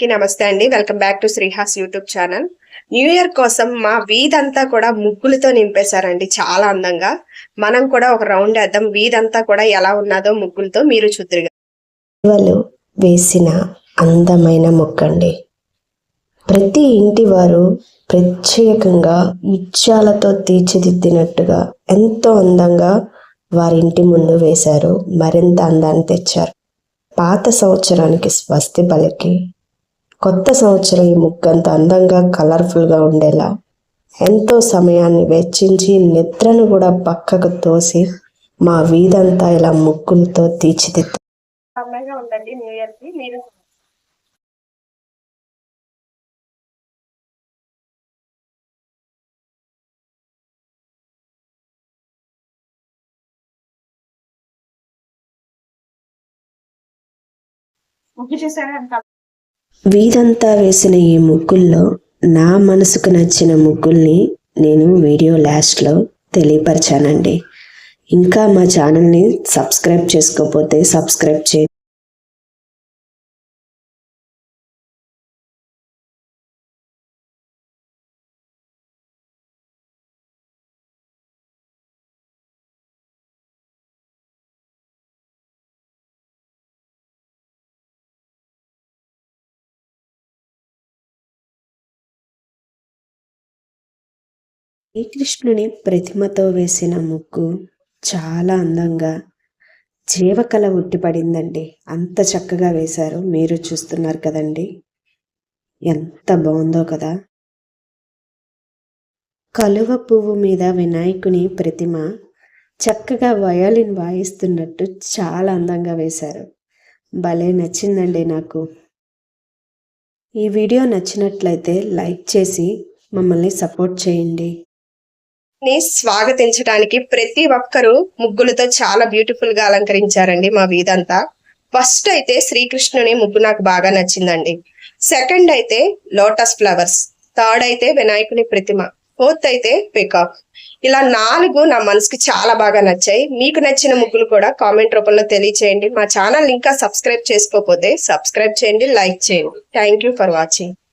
కి నమస్తే అండి. Welcome back to Srihas YouTube channel new year కోసం మా వీధంతా కూడా ముగ్గులతో నింపేశారండి చాలా అందంగా. మనం కూడా ఒక రౌండ్ వేద్దాం. వీధంతా కూడా ఎలా ఉన్నదో ముగ్గులతో మీరు చూద్దరుగా. వాళ్ళు వేసిన అందమైన ముగ్గండి. ప్రతి ఇంటి వారు ప్రత్యేకంగా ముత్యాలతో తీర్చిదిద్దినట్టుగా ఎంతో అందంగా వారి ఇంటి ముందు వేశారు. మరింత అందాన్ని తెచ్చారు. పాత సంవత్సరానికి స్వస్తి బలికి కొత్త సంవత్సరం ఈ ముగ్గంత అందంగా కలర్ఫుల్గా ఉండేలా ఎంతో సమయాన్ని వెచ్చించి నిద్రను కూడా పక్కకు తోసి మా వీధంతా ఇలా ముగ్గులతో తీర్చిదిద్దారు అందంగా ఉండండి న్యూ ఇయర్కి మీరు? ముగ్గు వీధంతా వేసిన ఈ ముగ్గుల్లో నా మనసుకు నచ్చిన ముగ్గుల్ని నేను వీడియో లాస్ట్లో తెలియపరిచానండి. ఇంకా మా ఛానల్ని సబ్స్క్రైబ్ చేసుకోకపోతే సబ్స్క్రైబ్ చే శ్రీకృష్ణుని ప్రతిమతో వేసిన ముగ్గు చాలా అందంగా జీవకళ ఉట్టిపడిందండి. అంత చక్కగా వేశారు. మీరు చూస్తున్నారు కదండి. ఎంత బాగుందో కదా. కలువ పువ్వు మీద వినాయకుని ప్రతిమ చక్కగా వయోలిన్ వాయిస్తున్నట్టు చాలా అందంగా వేశారు. భలే నచ్చిందండి నాకు. ఈ వీడియో నచ్చినట్లయితే లైక్ చేసి మమ్మల్ని సపోర్ట్ చేయండి. ని స్వాగతించడానికి ప్రతి ఒక్కరూ ముగ్గులతో చాలా బ్యూటిఫుల్గా అలంకరించారండి మా వీధంతా. ఫస్ట్ అయితే శ్రీకృష్ణుని ముగ్గు నాకు బాగా నచ్చిందండి. సెకండ్ అయితే లోటస్ ఫ్లవర్స్ థర్డ్ అయితే వినాయకుని ప్రతిమ. ఫోర్త్ అయితే పికాక్ ఇలా నాలుగు నా మనసుకి చాలా బాగా నచ్చాయి. మీకు నచ్చిన ముగ్గులు కూడా కామెంట్ రూపంలో తెలియచేయండి. మా ఛానల్ ఇంకా సబ్స్క్రైబ్ చేసుకోకపోతే సబ్స్క్రైబ్ చేయండి లైక్ చేయండి. Thank you for watching